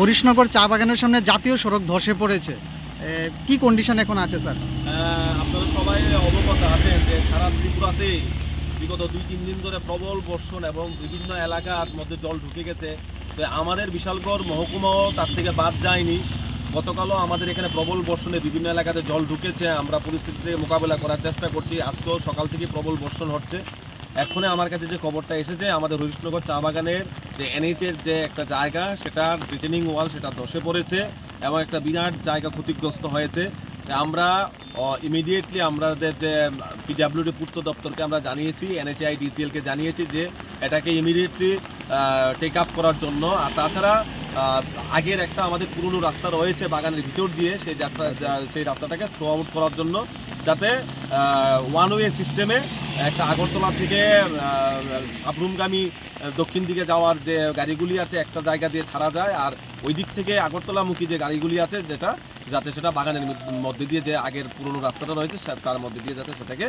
হরিশনগর চা বাগানের সামনে জাতীয় সড়ক ধসে পড়েছে। কি কন্ডিশন এখন আছে, স্যার? আপনারা সবাই অবগত আছেন যে সারা ত্রিপুরাতে বিগত দুই, তিন দিন ধরে প্রবল বর্ষণ এবং বিভিন্ন এলাকার মধ্যে জল ঢুকে গেছে। তো আমাদের বিশালগড় মহকুমাও তার থেকে বাদ যায়নি। গতকালও আমাদের এখানে প্রবল বর্ষণে বিভিন্ন এলাকাতে জল ঢুকেছে। আমরা পরিস্থিতিতে মোকাবেলা করার চেষ্টা করছি। আজকেও সকাল থেকে প্রবল বর্ষণ হচ্ছে। এখনই আমার কাছে যে খবরটা এসেছে, আমাদের হরিশনগর চা বাগানের যে এনএইচের যে একটা জায়গা সেটার রিটেনিং ওয়াল সেটা ধসে পড়েছে এবং একটা বিরাট জায়গা ক্ষতিগ্রস্ত হয়েছে। আমরা ইমিডিয়েটলি আমাদের যে পিডাব্লিউডি পূর্ত দপ্তরকে আমরা জানিয়েছি এনএচআই ডিসিএলকে জানিয়েছি যে এটাকে ইমিডিয়েটলি টেক আপ করার জন্য। আর তাছাড়া আগের একটা আমাদের পুরনো রাস্তা রয়েছে বাগানের ভিতর দিয়ে সেই যাত্রা সেই রাস্তাটাকে থ্রো আউট করার জন্য যাতে ওয়ান ওয়ে সিস্টেমে একটা আগরতলা থেকে সাবরুমগামী দক্ষিণ দিকে যাওয়ার যে গাড়িগুলি আছে একটা জায়গা দিয়ে ছাড়া যায় আর ওই দিক থেকে আগরতলামুখী যে গাড়িগুলি আছে যেটা যাতে সেটা বাগানের মধ্যে- দিয়ে যে আগের পুরনো রাস্তাটা রয়েছে তার মধ্যে দিয়ে যাতে সেটাকে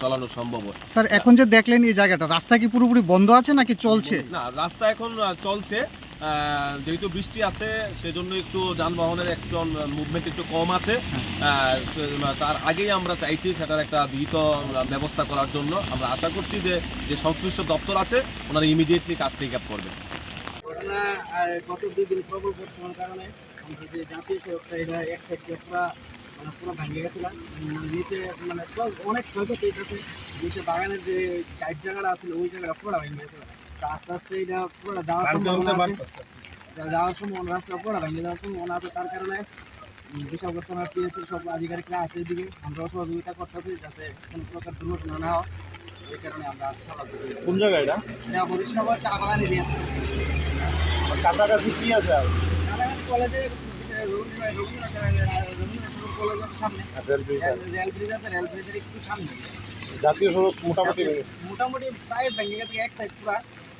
চালানো সম্ভব হয়। স্যার এখন যে দেখলেন এই জায়গাটা রাস্তা কি পুরোপুরি বন্ধ আছে নাকি চলছে? না রাস্তা এখন চলছে। যেহেতু বৃষ্টি আছে, সেজন্য একটু যানবাহনের একটু মুভমেন্ট একটু কম আছে। তার আগেই আমরা চাইছি সেটার একটা বিহিত ব্যবস্থা করার জন্য। আমরা আশা করছি যে যে সংশ্লিষ্ট দপ্তর আছে, ওনারা ইমিডিয়েটলি কাজ টেক আপ করবে। কারণে যে এক মানে নিচে মানে অনেক ক্ষয়ক্ষতি নিচে বাগানের যে টাইট জায়গাটা আছে, ওই জায়গাটা পুরো ভেঙে আস্তে আস্তে এটা পুরো যাওয়ার সম্ভাবনা আছে। যাওয়ার সম্ভাবনা রাস্তা পুরো ভেঙে যাওয়ার সম্ভাবনা আছে তার কারণে উম, বিশাখাপত্তনা পিএসসি সব আধিকারিকরা আছে এদিকে। আমরাও সহযোগিতা করতেছি যাতে কোনো প্রকার দুর্ঘটনা না হয় এই কারণে আমরা সকাল কোন জায়গা এটা? এটা হরিশনগর চা বাগান এরিয়া কাছাকাছি কি আছে আর? কাছাকাছি কলেজে আছে? জাতীয় সড়ক মোটামুটি মোটামুটি প্রায় ভেঙে গেছে এক সাইড পুরা।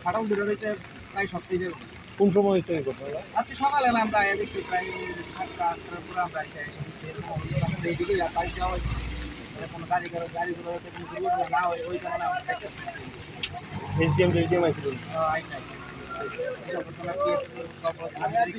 ফাটল দূরে রয়েছে প্রায় সপ্তাহে থেকে কোন সময় হয়েছে এই ঘটনাটা? আজকে সকালে আমরা আয়া দেখছি প্রায় সাতটা আটটার পরে আমরা এসে এসেছি এইদিকে গাড়ি যাওয়া হয়েছে কোনো গাড়ি করে গাড়িগুলো যাতে কোনো দুর্ঘটনা না হয় ওই কারণে আমরা এসডিএম আইছিল। আইসা আইসা।